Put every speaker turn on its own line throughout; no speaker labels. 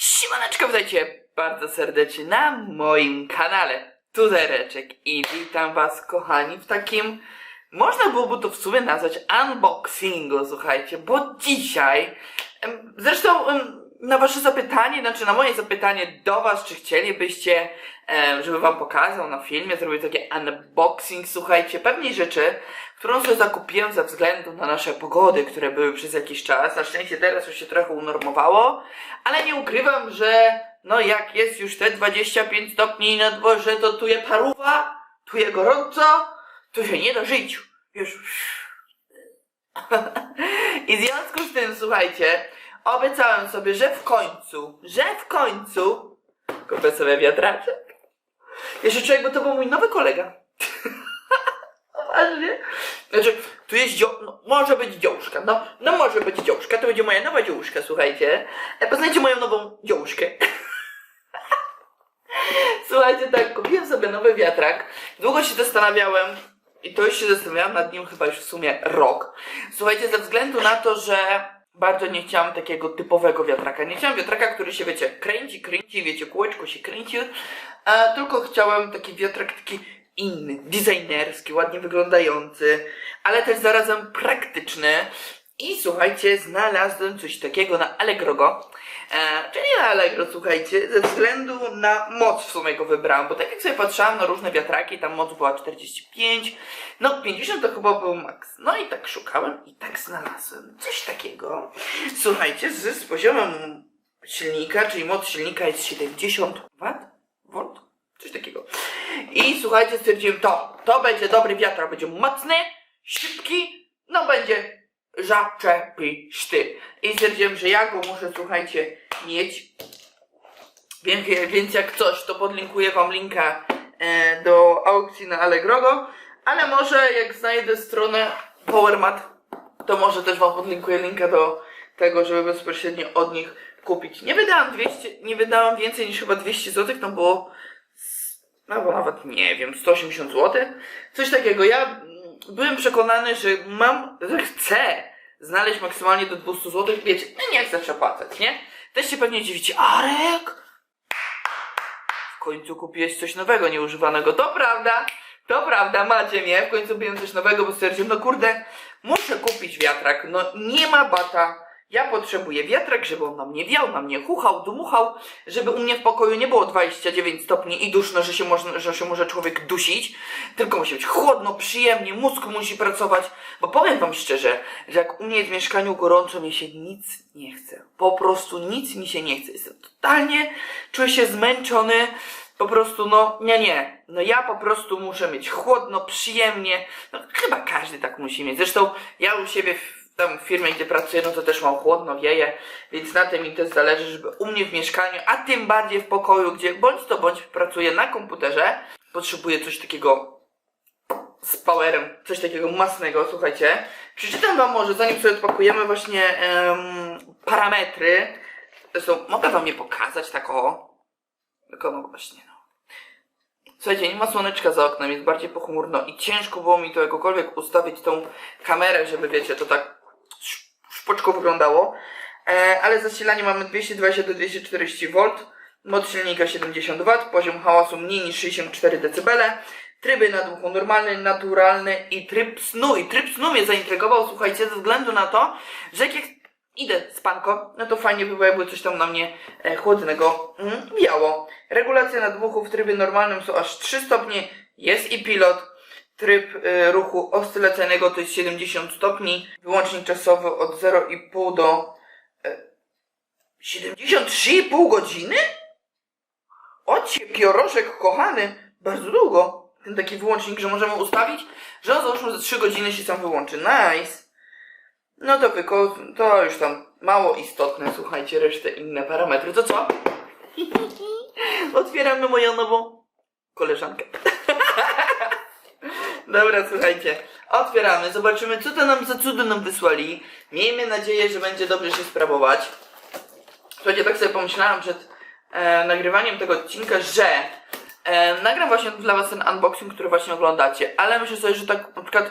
Siemaneczko, witajcie bardzo serdecznie na moim kanale Tuzereczek i witam was kochani w takim, można byłoby to w sumie nazwać unboxingu, słuchajcie, bo dzisiaj, zresztą na wasze zapytanie, znaczy na moje zapytanie do was, czy chcielibyście, em, żeby wam pokazał na filmie, zrobić taki unboxing, słuchajcie, pewnej rzeczy, którą sobie zakupiłem ze względu na nasze pogody, które były przez jakiś czas. Na szczęście teraz już się trochę unormowało, ale nie ukrywam, że no jak jest już te 25 stopni na dworze, to tu je paruwa, tu je gorąco, tu się nie da żyć. Już. I w związku z tym, słuchajcie, obiecałem sobie, że w końcu, że w końcu kupię sobie wiatraczek. Jeszcze człowiek, bo to był mój nowy kolega. Poważnie? Znaczy, tu jest dzio... No, może być dziążka, no, no może być dziążka, to będzie moja nowa dziążka, słuchajcie. E, Poznajcie moją nową dziążkę. Słuchajcie, tak, kupiłem sobie nowy wiatrak. Długo się zastanawiałem i to już się zastanawiałem nad nim chyba już w sumie rok. Słuchajcie, ze względu na to, że bardzo nie chciałam takiego typowego wiatraka. Nie chciałam wiatraka, który się, wiecie, kręci, kręci, wiecie, kółeczko się kręci, a tylko chciałem taki wiatrak taki inny, designerski, ładnie wyglądający, ale też zarazem praktyczny. I słuchajcie, znalazłem coś takiego na Allegrogo. E, czyli na Allegro, słuchajcie, ze względu na moc w sumie go wybrałam, bo tak jak sobie patrzyłam na różne wiatraki, tam moc była 45, no 50 to chyba był maks. No i tak szukałem i tak znalazłem coś takiego. Słuchajcie, z, z poziomem silnika, czyli moc silnika jest 70 W, volt, coś takiego. I słuchajcie, stwierdziłem to, to będzie dobry wiatrak, będzie mocny, szybki, no będzie zaczepisty. I stwierdziłem, że ja go muszę, słuchajcie, mieć. Więc, więc jak coś, to podlinkuję wam linka e, do aukcji na Allegrogo, ale może jak znajdę stronę Powermat, to może też wam podlinkuję linka do tego, żeby bezpośrednio od nich kupić. Nie wydałam 200, nie wydałam więcej niż chyba 200 zł, no było no bo nawet nie wiem, 180 zł. Coś takiego. Ja mm, byłem przekonany, że mam, że chcę znaleźć maksymalnie do 200 zł. Wiecie, no nie chcę przepłacać, nie? Też się pewnie dziwicie, Arek! W końcu kupiłeś coś nowego, nieużywanego. To prawda, to prawda, macie mnie. W końcu kupiłem coś nowego, bo stwierdziłem, no kurde, muszę kupić wiatrak. No nie ma bata. Ja potrzebuję wiatrak, żeby on na mnie wiał, na mnie chuchał, dmuchał, żeby u mnie w pokoju nie było 29 stopni i duszno, że się, można, że się może człowiek dusić, tylko musi być chłodno, przyjemnie, mózg musi pracować, bo powiem wam szczerze, że jak u mnie w mieszkaniu gorąco, mi się nic nie chce. Po prostu nic mi się nie chce. Jestem totalnie, czuję się zmęczony, po prostu, no, nie, nie. No ja po prostu muszę mieć chłodno, przyjemnie. No chyba każdy tak musi mieć. Zresztą ja u siebie w tam w firmie, gdzie pracuję, no to też mam chłodno, wieje, więc na tym mi też zależy, żeby u mnie w mieszkaniu, a tym bardziej w pokoju, gdzie bądź to bądź pracuję na komputerze, potrzebuję coś takiego z powerem, coś takiego masnego, słuchajcie. Przeczytam wam może, zanim sobie odpakujemy właśnie em, parametry. Zresztą mogę wam je pokazać tak o. Tylko no właśnie, no. Słuchajcie, nie ma słoneczka za oknem, jest bardziej pochmurno i ciężko było mi to jakokolwiek ustawić tą kamerę, żeby wiecie, to tak szpoczko wyglądało. E, ale zasilanie mamy 220 do 240 V, moc silnika 70 W, poziom hałasu mniej niż 64 dB, tryby na dmuchu normalny, naturalny i tryb snu. I tryb snu mnie zaintrygował, słuchajcie, ze względu na to, że jak idę spanko, no to fajnie by było, jakby coś tam na mnie e, chłodnego mm, wiało. Regulacja nadmuchu w trybie normalnym są aż 3 stopnie, jest i pilot. Tryb e, ruchu oscylacyjnego to jest 70 stopni, wyłącznik czasowy od 0,5 do e, 73,5 godziny? Ocie, pioroszek kochany, bardzo długo. Ten taki wyłącznik, że możemy ustawić, że on załóżmy za 3 godziny się sam wyłączy. Nice. No to tylko, to już tam mało istotne, słuchajcie, resztę inne parametry. To co? Otwieramy moją nową koleżankę. Dobra, słuchajcie, otwieramy, zobaczymy, co to nam za cudo nam wysłali. Miejmy nadzieję, że będzie dobrze się sprawować. Słuchajcie, tak sobie pomyślałam przed e, nagrywaniem tego odcinka, że e, nagram właśnie dla was ten unboxing, który właśnie oglądacie, ale myślę sobie, że tak na przykład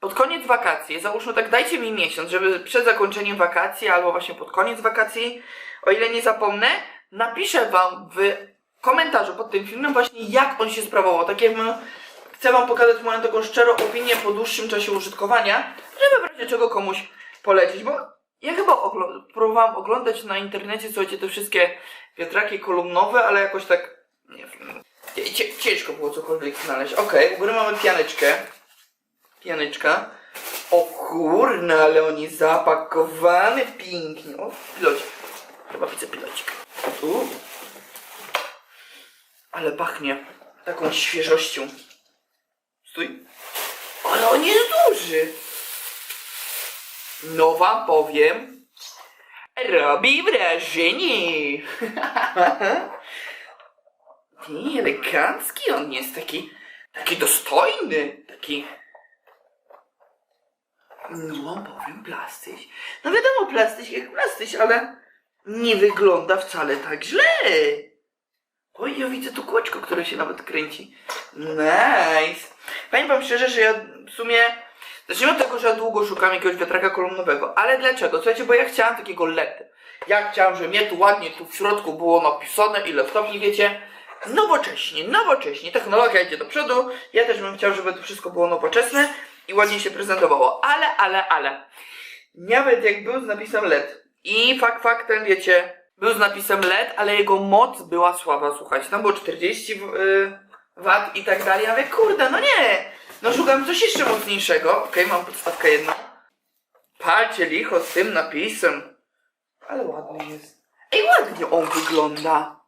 pod koniec wakacji, załóżmy tak, dajcie mi miesiąc, żeby przed zakończeniem wakacji albo właśnie pod koniec wakacji, o ile nie zapomnę, napiszę wam w komentarzu pod tym filmem właśnie jak on się sprawował. Tak jakbym chcę wam pokazać moją taką szczerą opinię po dłuższym czasie użytkowania, żeby w razie czego komuś polecić, bo ja chyba próbowałam oglądać na internecie, słuchajcie, te wszystkie wiatraki kolumnowe, ale jakoś tak, nie wiem, ciężko było cokolwiek znaleźć. Okej, u góry mamy pianeczkę, pianeczka. O kurna, ale on jest zapakowany pięknie. O, pilocik. Chyba widzę pilocik. Uuu. Ale pachnie taką świeżością. Stój. Ale on jest duży. No wam powiem. Robi wrażenie. Nie, elegancki on jest taki, taki dostojny, taki... No powiem, plastyś. No wiadomo, plastyś jak plastyś, ale nie wygląda wcale tak źle. Oj, ja widzę tu kółeczko, które się nawet kręci. Nice. Powiem wam szczerze, że ja w sumie... Zacznijmy od tego, że ja długo szukam jakiegoś wiatraka kolumnowego. Ale dlaczego? Słuchajcie, bo ja chciałam takiego LED. Ja chciałam, żeby mnie tu ładnie tu w środku było napisane, ile stopni, wiecie. Nowocześnie, nowocześnie. Technologia idzie do przodu. Ja też bym chciał, żeby to wszystko było nowoczesne i ładnie się prezentowało. Ale, ale, ale. Nawet jak był z napisem LED. I fakt faktem, wiecie, był z napisem LED, ale jego moc była słaba, słuchajcie. Tam było 40 yy, wat i tak dalej. Ja mówię, kurde, no nie. No szukam coś jeszcze mocniejszego. Okej, mam podstawkę jedną. Palcie licho z tym napisem. Ale ładny jest. Ej, ładnie on wygląda.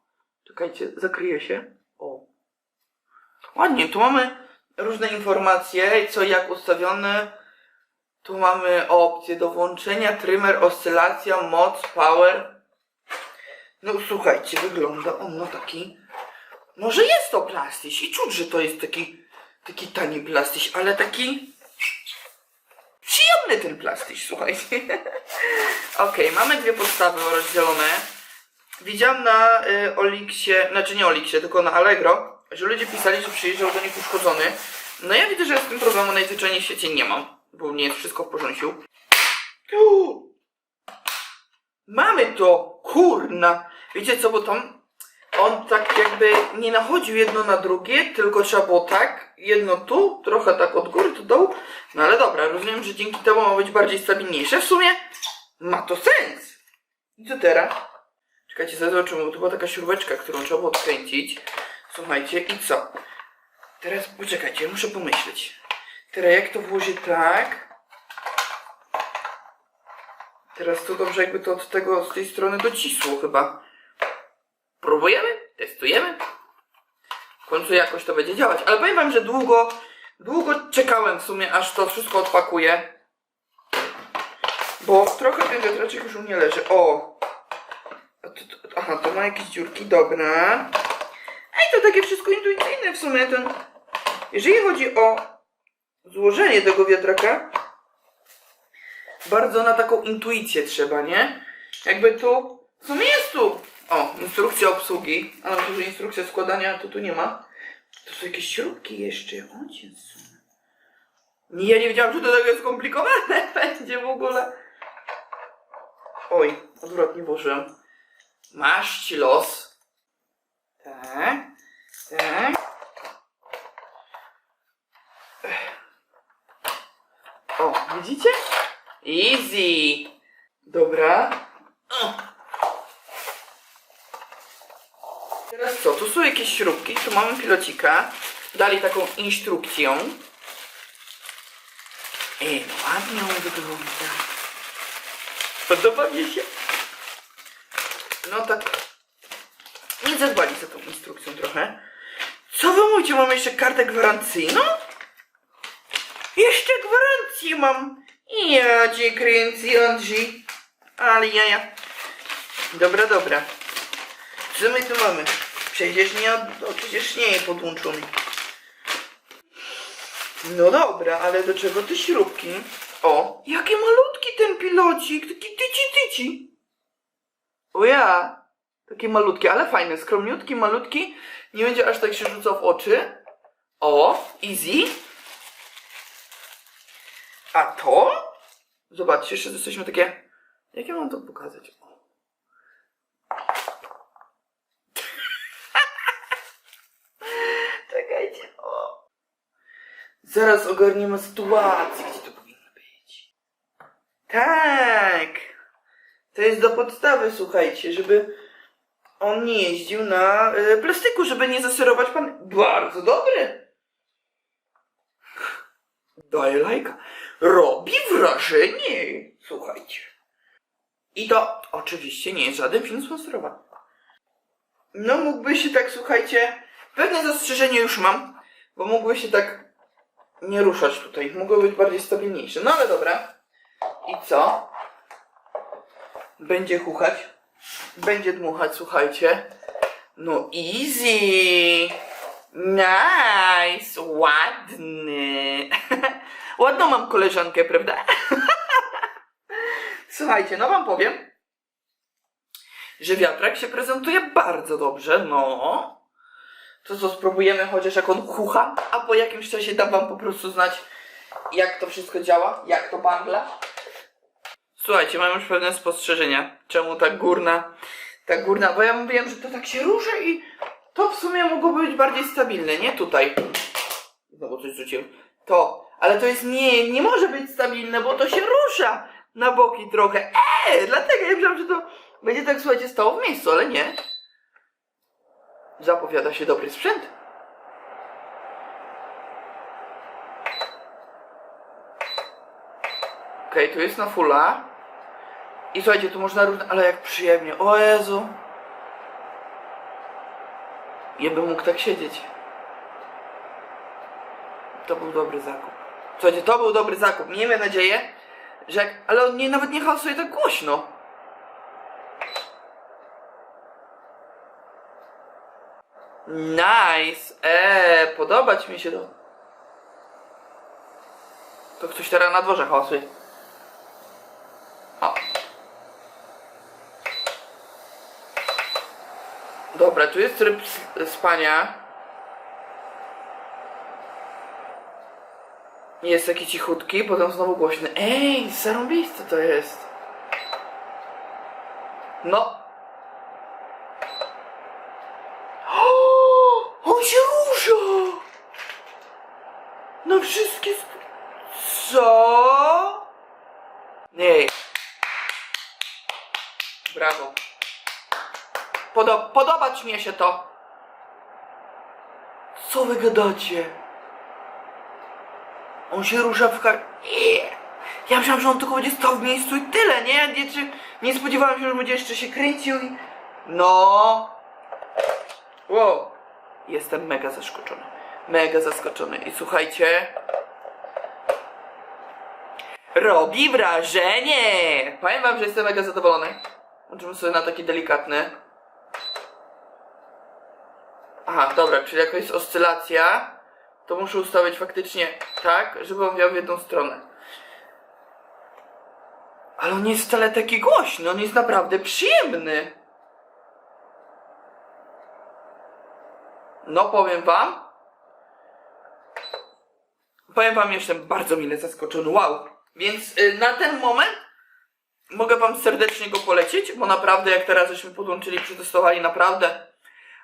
Czekajcie, zakryje się. O. Ładnie, tu mamy różne informacje, co jak ustawione. Tu mamy opcję do włączenia, trymer, oscylacja, moc, power. No słuchajcie, wygląda on no taki... Może jest to plastyś i czuć, że to jest taki, taki tani plastyś, ale taki... Przyjemny ten plastyś, słuchajcie. Okej, mamy dwie podstawy rozdzielone. Widziałam na y, Oliksie, znaczy nie Oliksie, tylko na Allegro, że ludzie pisali, że przyjeżdżał do nich uszkodzony. No ja widzę, że ja z tym problemu najzwyczajniej w świecie nie mam, bo nie jest wszystko w porządku. Mamy to, kurna. Wiecie co, bo tam on tak jakby nie nachodził jedno na drugie, tylko trzeba było tak, jedno tu, trochę tak od góry do dołu. No ale dobra, rozumiem, że dzięki temu ma być bardziej stabilniejsze. W sumie ma to sens. I co teraz? Czekajcie, zaraz zobaczymy, bo tu była taka śrubeczka, którą trzeba było odkręcić. Słuchajcie, i co? Teraz poczekajcie, muszę pomyśleć. Teraz jak to włożyć tak? Teraz to dobrze jakby to od tego, z tej strony docisło chyba. Próbujemy? Testujemy? W końcu jakoś to będzie działać. Ale powiem wam, że długo, długo czekałem w sumie, aż to wszystko odpakuję. Bo trochę ten wiatraczek już u mnie leży. O! Aha, to ma jakieś dziurki, dobra. Ej, to takie wszystko intuicyjne w sumie. Ten... Jeżeli chodzi o złożenie tego wiatraka, bardzo na taką intuicję trzeba, nie? Jakby tu, w sumie jest tu, o, instrukcja obsługi, a na że instrukcja składania to tu nie ma. To są jakieś śrubki jeszcze, o Jezu. Ja nie wiedziałam, że to takie skomplikowane będzie w ogóle. Oj, odwrotnie włożyłem. Masz ci los. Tak, tak. O, widzicie? Easy. Dobra. Teraz co? Tu są jakieś śrubki, tu mamy pilocika. Dali taką instrukcję. Ej, no ładnie on wygląda. Podoba mi się. No tak. Nie zadbali za tą instrukcją trochę. Co wy mówicie? Mam jeszcze kartę gwarancyjną? Jeszcze gwarancję mam. Ja cię kręcę, Andrzej. Ale jaja. Dobra, dobra. Co my tu mamy? Przecież nie, o, przecież nie jest podłączony. No dobra, ale do czego te śrubki? O, jaki malutki ten pilocik, taki tyci tyci. O ja, takie malutkie, ale fajne, skromniutki, malutki. Nie będzie aż tak się rzucał w oczy. O, easy. A to? Zobaczcie, jeszcze jesteśmy takie... Jak ja mam to pokazać? Czekajcie. O. Zaraz ogarniemy sytuację, gdzie to powinno być. Tak. To jest do podstawy, słuchajcie, żeby on nie jeździł na y, plastiku, żeby nie zaserować pan. Bardzo dobry. Daję lajka. Robi wrażenie! Słuchajcie. I to oczywiście nie jest żaden film sponsorowany. No mógłby się tak, słuchajcie, pewne zastrzeżenie już mam, bo mógłby się tak nie ruszać tutaj. Mogły być bardziej stabilniejsze. No ale dobra. I co? Będzie chuchać. Będzie dmuchać, słuchajcie. No easy. Nice. Ładny. Ładną mam koleżankę, prawda? Słuchajcie, no wam powiem, że wiatrak się prezentuje bardzo dobrze, no. To co, spróbujemy chociaż jak on chucha, a po jakimś czasie dam wam po prostu znać, jak to wszystko działa, jak to bangla. Słuchajcie, mam już pewne spostrzeżenia, czemu ta górna, ta górna, bo ja mówiłem, że to tak się rusza i to w sumie mogłoby być bardziej stabilne, nie tutaj. Znowu coś rzuciłem. To, ale to jest nie, nie może być stabilne, bo to się rusza na boki trochę. Eee, dlatego ja myślałem, że to będzie tak, słuchajcie, stało w miejscu, ale nie. Zapowiada się dobry sprzęt. Okej, tu jest na fulla. I słuchajcie, tu można różne... Ale jak przyjemnie. O Jezu. Ja bym mógł tak siedzieć. To był dobry zakup. Słuchajcie, to był dobry zakup. Miejmy nadzieję, że jak... Ale on nie, nawet nie hałasuje tak głośno. Nice. Eee, podobać mi się to. To ktoś teraz na dworze hałasuje. O. Dobra, tu jest tryb s- spania. Jest taki cichutki, potem znowu głośny. Ej, zarąbiste to jest. No. O, on się rusza! Na wszystkie Co? Nie. Brawo. Podo- podobać mi się to. Co wy gadacie? On się rusza w kar... Ja myślałem, że on tylko będzie stał w miejscu i tyle, nie? Nie, czy... nie spodziewałem się, że będzie jeszcze się kręcił i... No. Wow. Jestem mega zaskoczony. Mega zaskoczony. I słuchajcie... Robi wrażenie! Powiem wam, że jestem mega zadowolony. Włączymy sobie na taki delikatny. Aha, dobra, czyli jakaś oscylacja, to muszę ustawić faktycznie tak, żeby on miał w jedną stronę. Ale on nie jest wcale taki głośny, on jest naprawdę przyjemny. No, powiem wam. Powiem wam, jestem bardzo mile zaskoczony, wow. Więc y, na ten moment mogę wam serdecznie go polecić, bo naprawdę jak teraz żeśmy podłączyli, przetestowali, naprawdę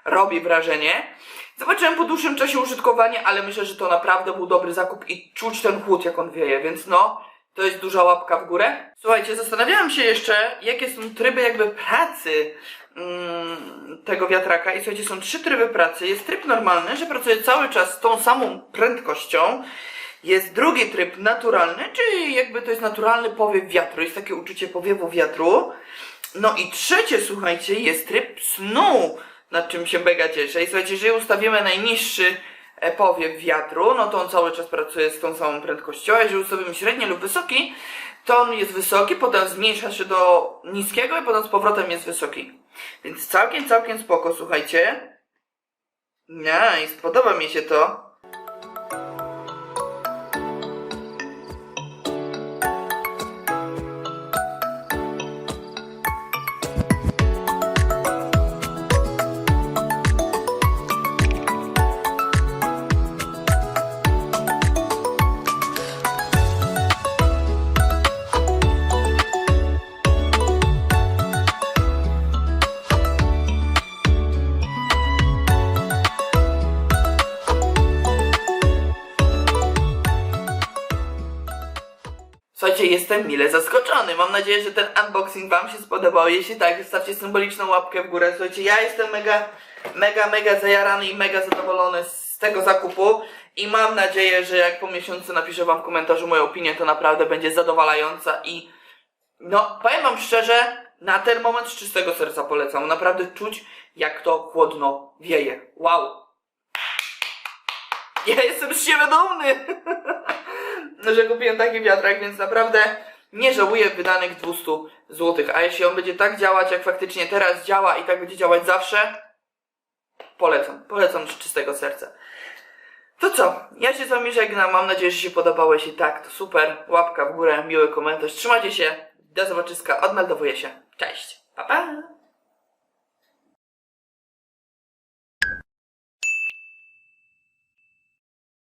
robi wrażenie. Zobaczyłem po dłuższym czasie użytkowania, ale myślę, że to naprawdę był dobry zakup i czuć ten chłód, jak on wieje, więc no, to jest duża łapka w górę. Słuchajcie, zastanawiałem się jeszcze, jakie są tryby jakby pracy mm, tego wiatraka i słuchajcie, są trzy tryby pracy. Jest tryb normalny, że pracuje cały czas z tą samą prędkością. Jest drugi tryb naturalny, czyli jakby to jest naturalny powiew wiatru, jest takie uczucie powiewu wiatru. No i trzecie, słuchajcie, jest tryb snu, nad czym się mega cieszę. I słuchajcie, jeżeli ustawimy najniższy e, powiew wiatru, no to on cały czas pracuje z tą samą prędkością, a jeżeli ustawimy średni lub wysoki, to on jest wysoki, potem zmniejsza się do niskiego i potem z powrotem jest wysoki. Więc całkiem, całkiem spoko, słuchajcie. Nice, podoba mi się to. Słuchajcie, jestem mile zaskoczony. Mam nadzieję, że ten unboxing wam się spodobał. Jeśli tak, zostawcie symboliczną łapkę w górę. Słuchajcie, ja jestem mega, mega, mega zajarany i mega zadowolony z tego zakupu. I mam nadzieję, że jak po miesiącu napiszę wam w komentarzu moją opinię, to naprawdę będzie zadowalająca i no, powiem wam szczerze, na ten moment z czystego serca polecam. Naprawdę czuć, jak to chłodno wieje. Wow. Ja jestem z siebie dumny, że kupiłem taki wiatrak, więc naprawdę nie żałuję wydanych 200 zł. A jeśli on będzie tak działać, jak faktycznie teraz działa i tak będzie działać zawsze, polecam. Polecam z czystego serca. To co? Ja się z wami żegnam. Mam nadzieję, że się podobało. Jeśli tak, to super. Łapka w górę, miły komentarz. Trzymajcie się. Do zobaczyska. Odmeldowuję się. Cześć. Pa, pa.